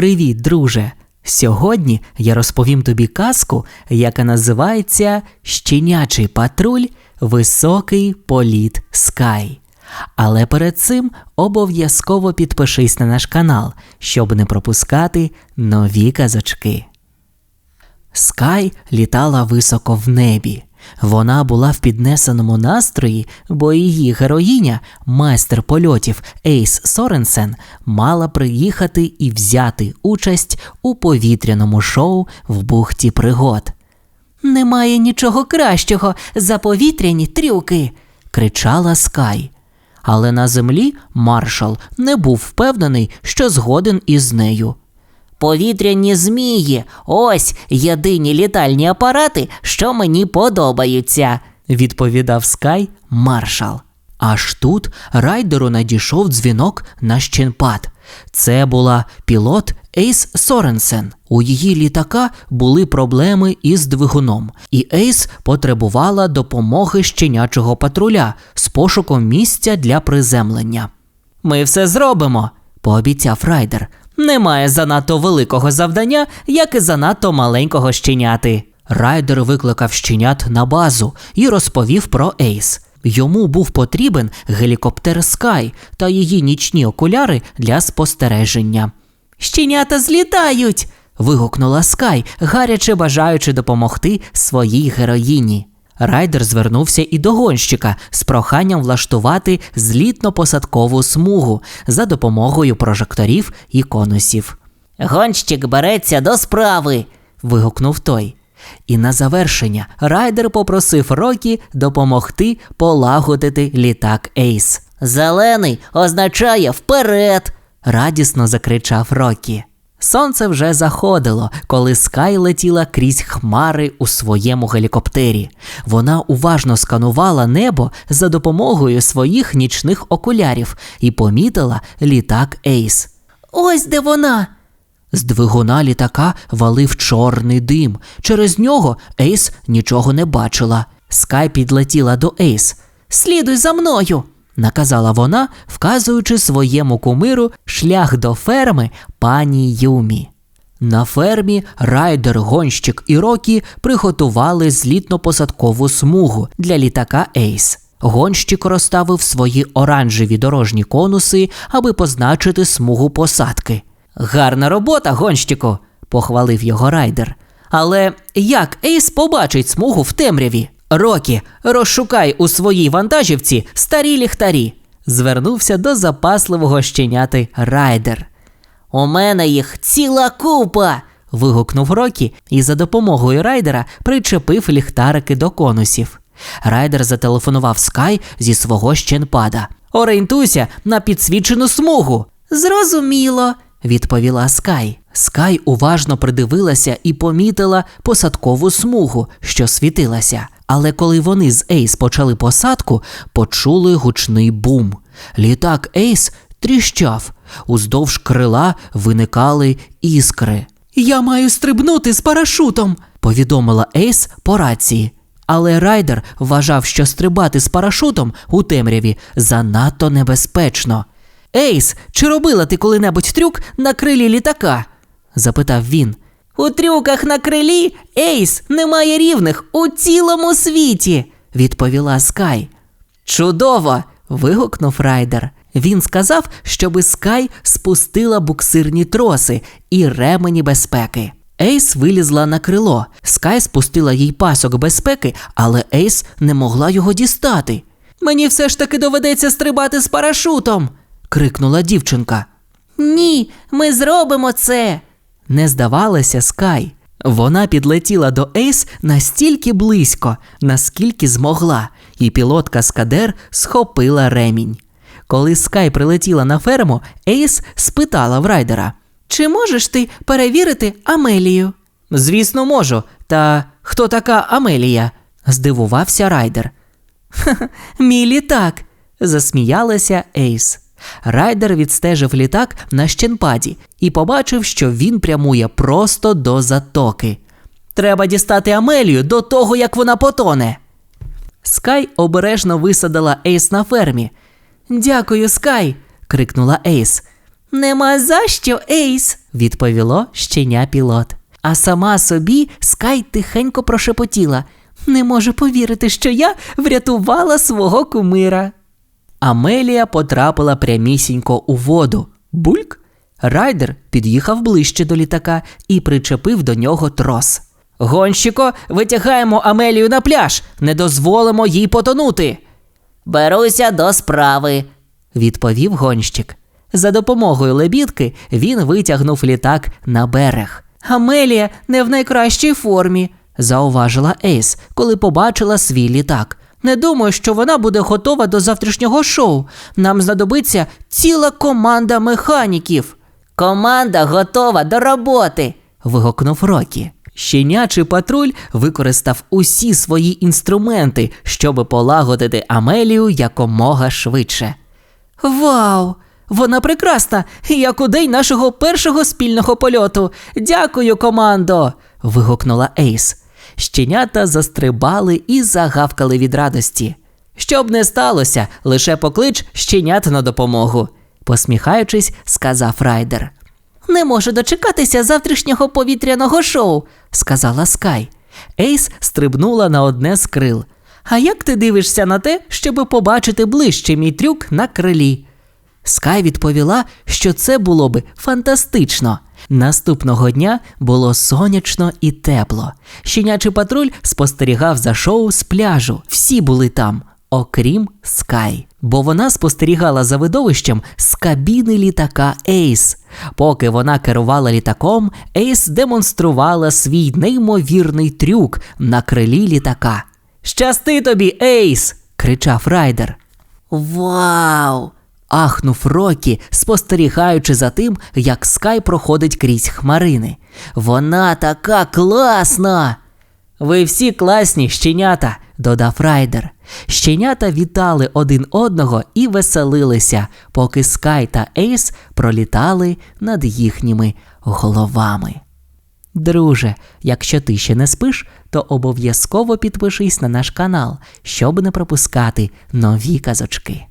Привіт, друже! Сьогодні я розповім тобі казку, яка називається Щенячий патруль Високий політ Скай. Але перед цим обов'язково підпишись на наш канал, щоб не пропускати нові казочки. Скай літала високо в небі. Вона була в піднесеному настрої, бо її героїня, майстер польотів Ейс Соренсен, мала приїхати і взяти участь у повітряному шоу в бухті пригод. Немає нічого кращого за повітряні трюки, кричала Скай. Але на землі маршал не був впевнений, що згоден із нею. Повітряні змії ось єдині літальні апарати, що мені подобаються, відповідав Скай маршал. Аж тут райдеру надійшов дзвінок на щенпад. Це була пілот Ейс Соренсен. У її літака були проблеми із двигуном, і Ейс потребувала допомоги щенячого патруля з пошуком місця для приземлення. Ми все зробимо, пообіцяв райдер. Немає занадто великого завдання, як і занадто маленького щеняти. Райдер викликав щенят на базу і розповів про Ейс. Йому був потрібен гелікоптер Скай та її нічні окуляри для спостереження. Щенята злітають. вигукнула Скай, гаряче бажаючи допомогти своїй героїні. Райдер звернувся і до гонщика з проханням влаштувати злітно-посадкову смугу за допомогою прожекторів і конусів. Гонщик береться до справи. вигукнув той. І на завершення райдер попросив Рокі допомогти полагодити літак Ейс. Зелений означає вперед. радісно закричав Рокі. Сонце вже заходило, коли Скай летіла крізь хмари у своєму гелікоптері. Вона уважно сканувала небо за допомогою своїх нічних окулярів і помітила літак Ейс. Ось де вона. З двигуна літака валив чорний дим. Через нього Ейс нічого не бачила. Скай підлетіла до Ейс. Слідуй за мною наказала вона, вказуючи своєму кумиру шлях до ферми пані Юмі. На фермі райдер, гонщик і Рокі приготували злітно-посадкову смугу для літака Ейс. Гонщик розставив свої оранжеві дорожні конуси, аби позначити смугу посадки. Гарна робота, гонщику, похвалив його райдер. Але як Ейс побачить смугу в темряві? Рокі, розшукай у своїй вантажівці старі ліхтарі, звернувся до запасливого щеняти райдер. У мене їх ціла купа. вигукнув Рокі і за допомогою райдера причепив ліхтарики до конусів. Райдер зателефонував Скай зі свого щенпада. Орієнтуйся на підсвічену смугу. Зрозуміло, відповіла Скай. Скай уважно придивилася і помітила посадкову смугу, що світилася. Але коли вони з Ейс почали посадку, почули гучний бум. Літак Ейс тріщав, уздовж крила виникали іскри. Я маю стрибнути з парашутом, повідомила Ейс по рації. Але райдер вважав, що стрибати з парашутом у темряві занадто небезпечно. Ейс, чи робила ти коли-небудь трюк на крилі літака? запитав він. У трюках на крилі Ейс немає рівних у цілому світі, відповіла Скай. Чудово! вигукнув райдер. Він сказав, щоби Скай спустила буксирні троси і ремені безпеки. Ейс вилізла на крило. Скай спустила їй пасок безпеки, але Ейс не могла його дістати. Мені все ж таки доведеться стрибати з парашутом. крикнула дівчинка. Ні, ми зробимо це не здавалася Скай. Вона підлетіла до Ейс настільки близько, наскільки змогла, і пілотка Скадер схопила ремінь. Коли Скай прилетіла на ферму, Ейс спитала в райдера: Чи можеш ти перевірити Амелію? Звісно, можу. Та хто така Амелія? здивувався райдер. «Ха-ха, Мій літак, засміялася Ейс. Райдер відстежив літак на щенпаді і побачив, що він прямує просто до затоки. Треба дістати Амелію до того, як вона потоне. Скай обережно висадила Ейс на фермі. Дякую, Скай. крикнула Ейс. Нема за що, Ейс, відповіло щеня пілот. А сама собі Скай тихенько прошепотіла. Не можу повірити, що я врятувала свого кумира. Амелія потрапила прямісінько у воду. Бульк. Райдер під'їхав ближче до літака і причепив до нього трос. Гонщико, витягаємо Амелію на пляж, не дозволимо їй потонути. Беруся до справи, відповів гонщик. За допомогою лебідки він витягнув літак на берег. Амелія не в найкращій формі, зауважила Ейс, коли побачила свій літак. Не думаю, що вона буде готова до завтрашнього шоу. Нам знадобиться ціла команда механіків. Команда готова до роботи. вигукнув Рокі. Щенячий патруль використав усі свої інструменти, щоб полагодити Амелію якомога швидше. Вау! Вона прекрасна, як у день нашого першого спільного польоту. Дякую, командо. вигукнула Ейс. Щенята застрибали і загавкали від радості. Щоб не сталося, лише поклич щенят на допомогу, посміхаючись, сказав Райдер. Не можу дочекатися завтрашнього повітряного шоу, сказала Скай. Ейс стрибнула на одне з крил. А як ти дивишся на те, щоб побачити ближче мій трюк на крилі? Скай відповіла, що це було би фантастично. Наступного дня було сонячно і тепло. Щенячий патруль спостерігав за шоу з пляжу. Всі були там, окрім Скай. Бо вона спостерігала за видовищем з кабіни літака Ейс. Поки вона керувала літаком, Ейс демонструвала свій неймовірний трюк на крилі літака. Щасти тобі, Ейс! кричав райдер. Вау! Ахнув Рокі, спостерігаючи за тим, як Скай проходить крізь хмарини. Вона така класна. Ви всі класні щенята, додав райдер. Щенята вітали один одного і веселилися, поки Скай та Ейс пролітали над їхніми головами. Друже, якщо ти ще не спиш, то обов'язково підпишись на наш канал, щоб не пропускати нові казочки.